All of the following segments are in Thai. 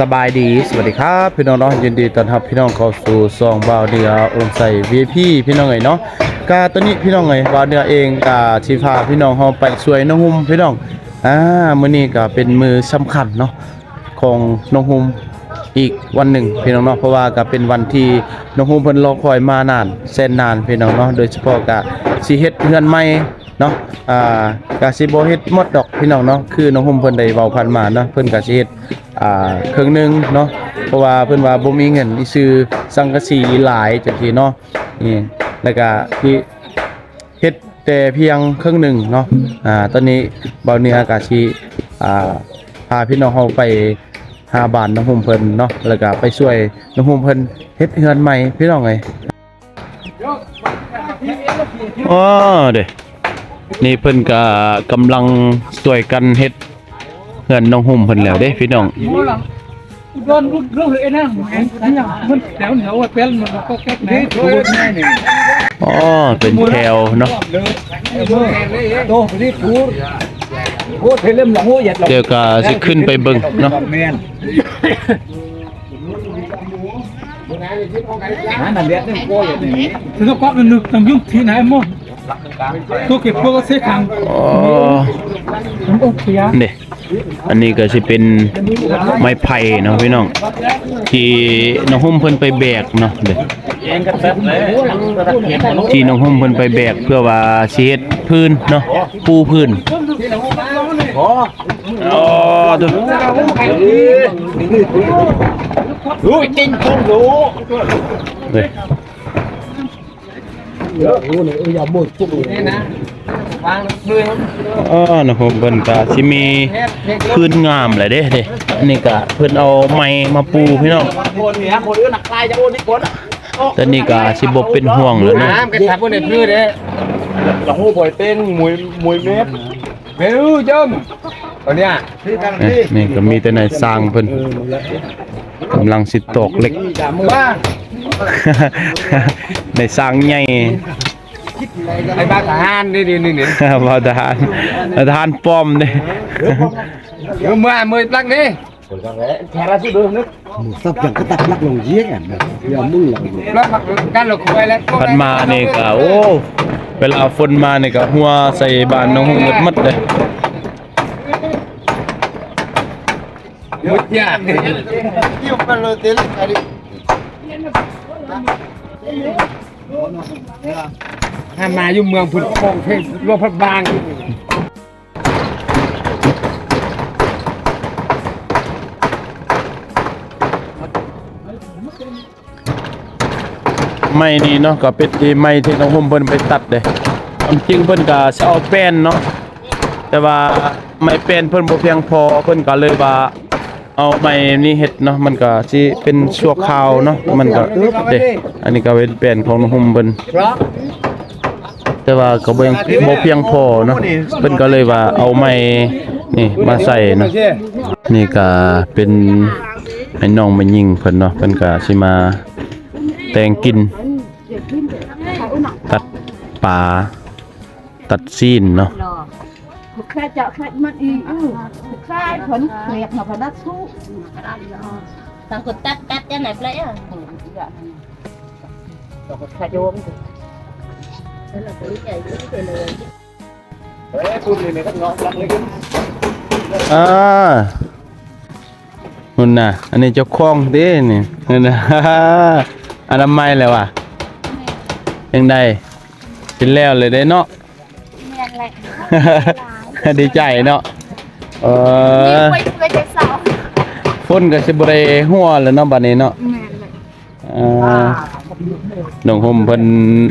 สบายดี สวัสดีครับ พี่น้องเนาะยินดีต้อนรับพี่น้องเข้าสู่ซองบาวเดือองค์ใส่ VIP พี่น้องเอ๋ยเนาะกาตอนนี้พี่น้องเอ๋ยบาวเดือเองกาสิพาพี่น้องเฮาไปช่วยน้องหุ่มพี่น้องอ่ามื้อนี้ก็เป็นมือสำคัญเนาะของน้องหุ่มอีกวันหนึ่งพี่น้องเนาะเพราะว่าก็เป็นวันที่น้องหุ่มเพิ่นรอคอยมานานแสนนานพี่น้องเนาะโดยเฉพาะกะสิเฮ็ดเฮือนใหม่ เนาะอ่ากะสิบ่เฮ็ดหมดดอกพี่น้องเนาะคือน้องหุ่มเพิ่นได้เว้าผ่านมาเนาะเพิ่นก็สิเฮ็ดอ่าครึ่งหนึงเนาะเพราะว่าเพิ่นว่าบ่มีเงินอีซื้อสังกะสีหลายจังซี่เนาะนี่แล้วก็ที่เฮ็ดแต่เพียงครึ่งหนึงเนาะ อ่า ตอนนี้เบาเนื้อก็สิอ่า พาพี่น้องเฮาไปหาบ้านน้องหุ่มเพิ่นเนาะ แล้วก็ไปช่วยน้องหุ่มเพิ่นเฮ็ดเฮือนใหม่พี่น้องเอ้ยอ๋อเด้ นี่เพิ่นก็กำลังช่วยกันเฮ็ดเงินน้องหุ่มเพิ่นแล้วเด้พี่น้อง Mua lắm. Đơn rút rút lại nè, em thấy nhở, mình kéo nhở qua bên mình có cách này, thôi này này. อ๋อเป็นแถวเนาะ Đồ phải đi thua. Vô thấy lâm là mua giật เดี๋ยวก็สิขึ้นไปเบิ่งเนาะ men. Hả nằm đẹp đấy cô vậy này. Thì nó có được tầm dung thì này em mua. Tôi kịp cô có xếp hàng. อ๋อ Đúng ok á. เด้อันนี้ก็สิเป็นไม้ไผ่เนาะพี่น้อง ที่น้องหุ่มเพิ่นไปแบกเนาะเด้ Em cắt tết đấy. ที่น้องหุ่มเพิ่นไปแบกเพื่อว่าสิเฮ็ดพื้นเนาะปูพื้นอ๋อตัว Ui, tinh không đủ. เด้ Ui, giờ bột chụp này nè. Vàng mười không? อ๋อน้องหุ่มเพิ่นก็สิมีพื้นงามแหละเด้เด้อันนี้ก็เพิ่นเอาไม้มาปูพี่น้อง Bột này, bột ưa nặc lai cho bột đi bột. ตอนนี้ก็สิบ่เป็นห่วงแล้วเนาะ cái tháp bột này mưa đấy. Là hô bồi tên mùi mùi mép. Mẹ ư châm. Còn đi à? เอ๊ะนี่ก็มีแต่นายสร้างเพิ่นกำลังสิตอกเหล็ก Ba. ในสร้างใหญ่ Ai ba cả han đi đi đi đi. ว่าทหารทหารป้อมเด้ Mưa mưa mưa lắc đi. Thẻ ra chút đường nước. sắp chẳng có tập lắc lồng giết à giờ mưng là Lắc mặt can lục quay lên. พันมานี่ก็โอ้เวลาฝนมานี่ก็หัวใส่บ้านน้องหมดหมดเลย Một nhà. Hà mà dùng mường phụt phong thêm lo phát vàng ไม่นี่เนาะก็เป็นที่ไม้ที่น้องผมเพิ่นไปตัดเด้ความจริงเพิ่นก็สิเอาแป้นเนาะแต่ว่าไม้แป้นเพิ่นบ่เพียงพอเพิ่นก็เลยว่า เอาไม้นี่เฮ็ดเนาะมันก็สิเป็นชั่วคราวเนาะมันก็เด้อันนี้ก็เป็นแป้นของน้องผมเพิ่นแต่ว่าก็บ่ยังบ่เพียงพอเนาะเพิ่นก็เลยว่าเอาไม้นี่มาใส่เนาะนี่ก็เป็นไอ้น้องมายิงเพิ่นเนาะเพิ่นก็สิมาแต่งกิน ตัดปลาตัดซีนเนาะ khai chợ khai mất đi khai phấn liệt mà phải đắt xú thằng cụt tắt tắt cái này lấy à khai vô đấy phụt này này các ngõ lắc lấy cái อ่าหุ่นน่ะ อันนี้เจ้าของเด้นี่นั่นน่ะอนามัยแล้วว่ะยังได้เป็นแล้วเลยได้เนาะ men lại ดีใจเนาะเออ quay quay cái sáu ฝนก็สิบ่ได้หัวแล้วเนาะบัดนี้เนาะ men lại เอ่อน้องห่มเพิ่น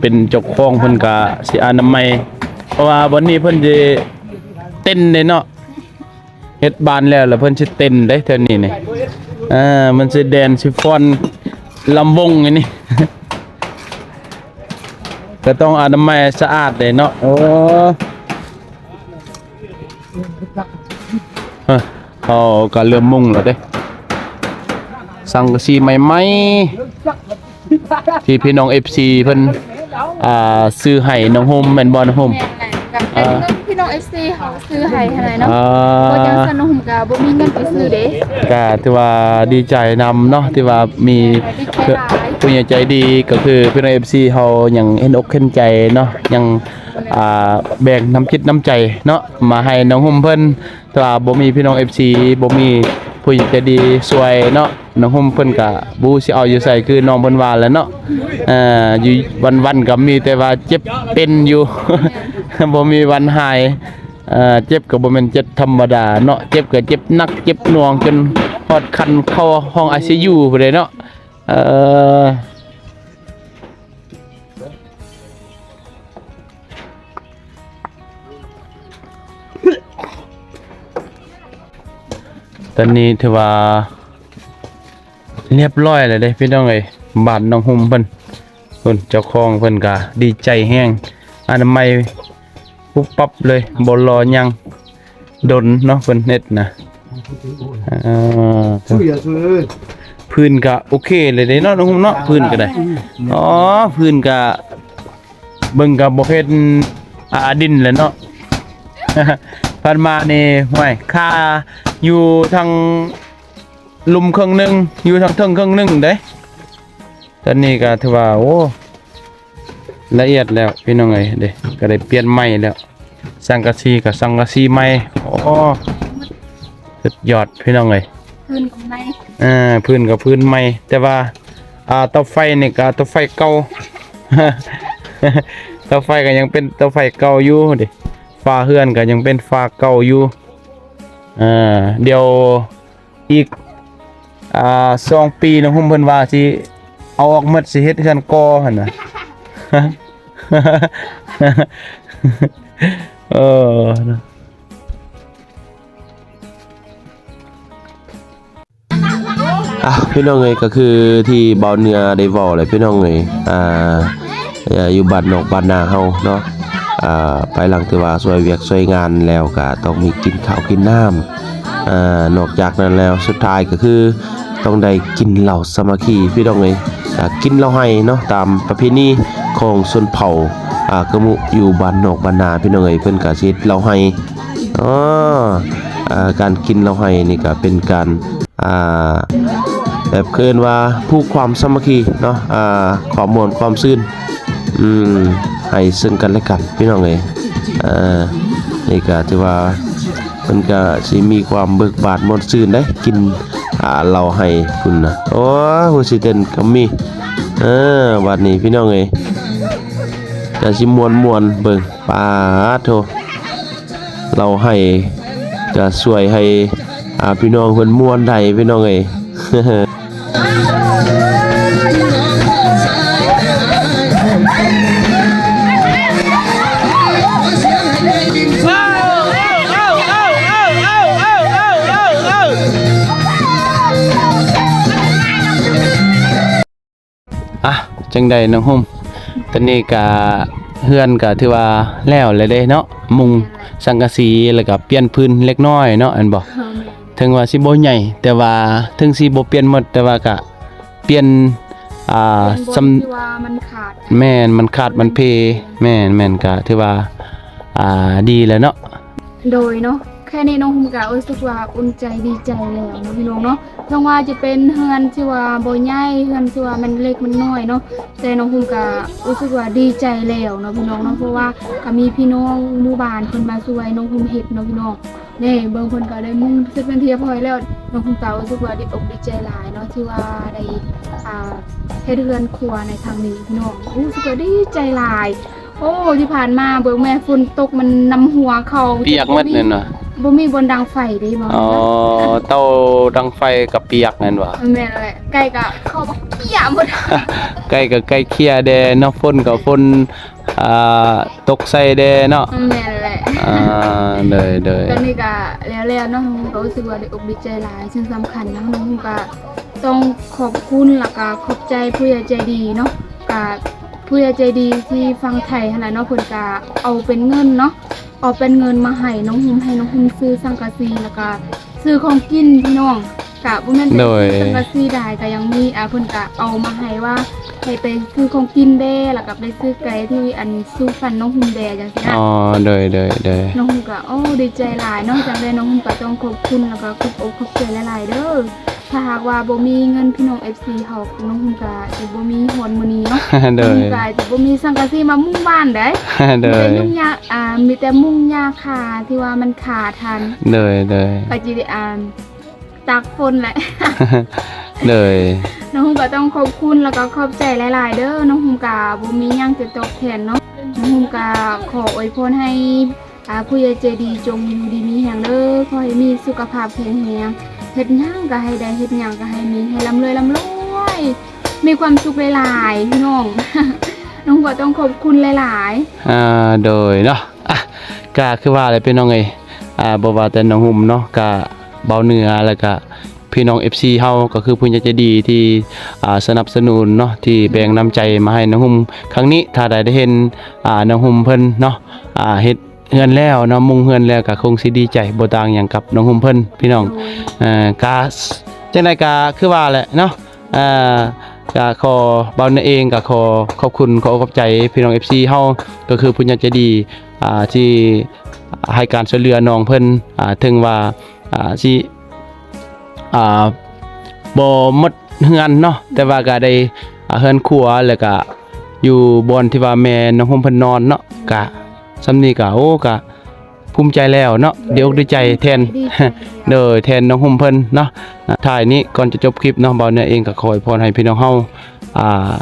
เป็นเจ้าของเพิ่นก็สิอนามัยเพราะว่าวันนี้เพิ่นสิเต้นเด้เนาะเฮ็ดบ้านแล้วแล้วเพิ่นสิเต้นได้เท่านี้นี่อ่ามันสิแดนสิฟ้อนลำวงอันนี้ก็ต้องอนามัยสะอาดเลยเนาะโอ้ เฮ้ยเขาก็เริ่มมุ่งแล้วเด้ สังกะสีใหม่ๆที่พี่น้องเอฟซีเพิ่นอ่าซื้อให้น้องโฮมแมนบ่น้องโฮม men lại gặp เป็นเงินพี่น้อง FC เขาซื้อให้เท่าไหร่เนาะอ่บ่ยังาสนุกก็บ่มีเงินไปซื้อเด้ ก็ถือว่าดีใจนำเนาะที่ว่ามีดีใจหลาย ผู้ใหญ่ใจดีก็คือพี่น้อง FC เฮายังเห็นอกเห็นใจเนาะยังอ่าแบ่งน้ำจิตน้ำใจเนาะมาให้น้องหุ่มเพิ่นแต่ว่าบ่มีพี่น้อง FC บ่มีผู้ใหญ่ใจดีช่วยเนาะ น้องหุ่มเพิ่นก็บ่สิเอาอยู่ใส่คือน้องเพิ่นว่าแล้วเนาะเอ่ออยู่วันๆก็มีแต่ว่าเจ็บเป็นอยู่ บ่มีวันหายเอ่อเจ็บก็บ่แม่นเจ็บธรรมดาเนาะเจ็บก็เจ็บหนักเจ็บหน่วงจนฮอดคันเข้าห้อง ICU ไปเลยเนาะเอ่อตอนนี้ถือว่า เรียบร้อยแล้วเด้พี่น้องเอ้ยบ้านน้องหุ่มเพิ่นเพิ่นเจ้าของเพิ่นก็ดีใจแฮงอนามัยปุ๊บปั๊บเลยบรอยังดนเนาะเพิ่นเน็ตนะอ่าช่วยช่วยพื้นก็โอเคเลยเด้เนาะน้องหุ้มเนาะพื้นก็ได้อ๋อพื้นก็เบิ่งก็บ่เฮ็ดอาดินแหละเนาะพันมานี่ห้วยค่าอยู่ทาง ลุมครึ่งหนึงอยู่ทางเทิงครึ่งหนึงเด้ตอนนี้ก็ถือว่าโอ้ละเอียดแล้วพี่น้องเอ้ยเด้ก็ได้เปลี่ยนใหม่แล้ว สังกะสีกับสังกะสีใหม่โอ้สุดยอดพี่น้องเอ้ยพื้นของในอ่าพื้นกับพื้นใหม่ แต่ว่าอ่าเตาไฟนี่ก็เตาไฟเก่าเตาไฟก็ยังเป็นเตาไฟเก่าอยู่ดิฟ้าเฮือนก็ยังเป็นฟ้าเก่าอยู่อ่าเดี๋ยวอีก อ่าสองปีนะหุ่มเพิ่นว่าสิเอาออกหมดสิเฮ็ดเฮือนกอหั่นน่ะเอออะพี่น้องเอ้ยก็คือที่เบาเนื้อได้เว้าเลยพี่น้องเอ้ยอ่าอยู่บ้านนอกบ้านนาเฮาเนาะอ่าภายหลังที่ว่าช่วยเวียกช่วยงานแล้วก็ต้องมีกินข้าวกินน้ำอ่านอกจากนั้นแล้วสุดท้ายก็คือ ต้องได้กินเหล้าสมัคคีพี่น้องเอ้ยกินเหล้าให้เนาะตามประเพณีของชนเผ่าอ่ากะมุอยู่บ้านนอกบ้านนาพี่น้องเอ้ยเพิ่นก็สิเฮ็ดเหล้าให้อ๋ออ่าการกินเหล้าให้นี่ก็เป็นการอ่าแบบเคินว่าผู้ความสมัคคีเนาะอ่าความมวลความซื่นอืมให้ซึ่งกันและกันพี่น้องเอ้ยอ่อนี่ก็ถือว่ามันก็สิมีความเบิกบานมวนซื่นได้กินาเราให้คุณนะโอ้ผู้สิเต้นก็มีเออบัดนี้พี่น้องเอ้ยก็สิมวนมวนเบิ่งปาโทเราให้จะช่วยให้อ่าพี่น้องเพิ่นมวนได้พี่น้องเอ้ย อะจังใดน้องหุ่มตอนนี้ก็เฮือนก็ถือว่าแล้วเลยเด้เนาะมุงสังกะสีแล้วก็เปลี่ยนพื้นเล็กน้อยเนาะอันบ่ถึงว่าสิบ่ใหญ่ แต่ว่าถึงสิบ่เปลี่ยนหมดแต่ว่าก็เปลี่ยนอ่าเป็นบซำนที่ว่ามันขาดแม่นมันขาดมันเพแม่นแม่นก็ถือว่าอ่าดีแล้วเนาะโดยเนาะ แค่นี้น้องภูมิก็รู้สึกว่าอุ่นใจดีใจแล้วเนาะพี่น้องเนาะถึงว่าจะเป็นเฮือนที่ว่าบ่ใหญ่เฮือนที่ว่ามันเล็กมันน้อยเนาะแต่น้องภูมิก็รู้สึกว่าดีใจแล้วเนาะพี่น้องเนาะเพราะว่าก็มีพี่น้องหมู่บ้านเพิ่นมาช่วยน้องภูมิเฮ็ดเนาะพี่น้องนี่เบิ่งเพิ่นก็ได้มุ่งเสร็จเป็นเรียบร้อยแล้วน้องภูมิก็รู้สึกว่าดีอกดีใจหลายเนาะที่ว่าได้อ่าเฮ็ดเฮือนครัวในทางนี้พี่น้องรู้สึกว่าดีใจหลายโอ้ที่ผ่านมาเบิ่งแม่ฝนตกมันนำหัวเขาเปียกหมดเลยเนาะ บ่มีบนดังไฟได้บ่อ๋อเตาดังไฟกับเปียกนั่นว่ะแม่นแหละไก่ก็เข้ามาเกี่ยหมดใกล้กับใกล้เคลียร์แดเนาะฝนกับฝนอ่าตกใส่แดเนาะแม่นแหละอ่าเลยเลยตอนนี้ก็แล้วๆเนาะน้องก็รู้สึกว่าได้อกดีใจหลายซึ่งสำคัญนะน้องก็ต้องขอบคุณแล้วก็ขอบใจผู้ใหญ่ใจดีเนาะก็ผู้ใหญ่ใจดีที่ฟังไทยขนาดเนาะเพิ่นก็เอาเป็นเงินเนาะ เอาเป็นเงินมาให้น้องหุมให้น้องหุมซื้อสังกะสีแล้วก็ซื้อของกินพี่น้องกะบ่แม่นโดยสังกะสีได้ก็ยังมีอ่าเพิ่นก็เอามาให้ว่าให้ไปซื้อของกินแด้แล้วก็ไปซื้อไก่ที่อันสู้ฟันน้องหุ่มแดจังซี่นะอ๋อโดยโดยโดยน้องหุ่มก็โอ้ดีใจหลายเนอกจากได้น้องหุ่มก็ต้องขอบคุณแล้วก็ขอบอกขอบใจหลายๆเด้อ ถ้าหากว่าบ่มีเงินพี่น้อง FC เฮาน้องหุ่มก็สิบ่มีฮอนมื้อนี้เนาะโดน้องยหุ่มก็สิบ่มีสังกะสีมามุ่งบ้านได้โดมีแต่ยยุ่งยากอ่ามีแต่มุ่งยากค่ะที่ว่ามันขาดทันโดยโดยก็จิได้อ่านตากฝนแหละโดยน้องหุ่มก็ต้องขอบคุณแล้วก็ขอบใจหลายๆ เด้อน้องหุ่มกาบ่มีหยังจะตอบแทนเนาะน้องหุ่มกาขออวยพรให้อ่าผู้ใหญ่ใจดีจงอยู่ดีมีแห่งเด้อขอให้มีสุขภาพแข็งแรงเฮ็ดหยังก็ให้ได้เฮ็ดหยังก็ให้มีให้ร่ำรวยร่ำรวยมีความสุขหลายๆพี่น้อง น้องก็ต้องขอบคุณหลายๆอ่าโดยเนาะอะก็คือว่าอะไรเป็นน้องไงอ่าบ่ว่าแต่น้องหุ่มเนาะก็เบาเหนือแล้วก็พี่น้อง FC เฮาก็คือผู้ใจดีที่อ่าสนับสนุนเนาะที่แบ่งน้ำใจมาให้น้องหุ่มครั้งนี้ถ้าได้ได้เห็นอ่าน้องหุ่มเพิ่นเนาะอ่าเฮ็ด เฮือนแล้วเนาะมุงเฮือนแล้วก็คงสิดีใจบ่ต่างหยังกับน้องหุ่มเพิ่นพี่น้องๆเอ่อกาจังไดก็คือว่าแหละเนาะอ่าก็ขอเบาเนอเองก็ขอขอบคุณขอขอบใจพี่น้อง FC เฮาก็คือผู้ใหญ่ใจดีอ่าที่ให้การช่วยเหลือน้องเพิ่นอ่าถึงว่าอ่าสิอ่าบ่หมดเฮือนเนาะแต่ว่าก็ได้อ่าเฮือนครัวแล้วก็อยู่บอนที่ว่าแม่น้องห่มเพิ่นนอนเนาะก็ สำนีก็โอ้ก็ภูมิใจแล้วเนาะเดี๋ยวดีใจแทนเดีใจโดยแทนน้องหุ่มเพิ่นเนาะอ่าถ่ายนี้ก่อนจะจบคลิปเนาะเบาเนี่ยเองก็ขอให้พรให้พี่น้องเฮาอ่า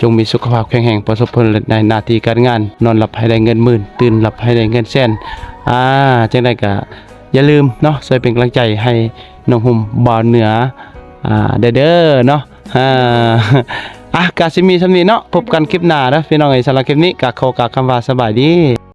จงมีสุขภาพแข็งแรงประสบผลในหน้าที่การงาน นอนหลับให้ได้เงินหมื่น ตื่นหลับให้ได้เงินแสนอ่าจังไดก็อย่าลืมเนาะช่วยเป็นกำลังใจให้น้องหุ่มบ่าวเหนืออ่าเด้อเนาะอ่าอะกาสิมีสำนี้เนาะพบกันคลิปหน้าเด้อพี่น้องเอ้สำหรับคลิปนี้ก็ขอกล่าวคำว่าสบายดี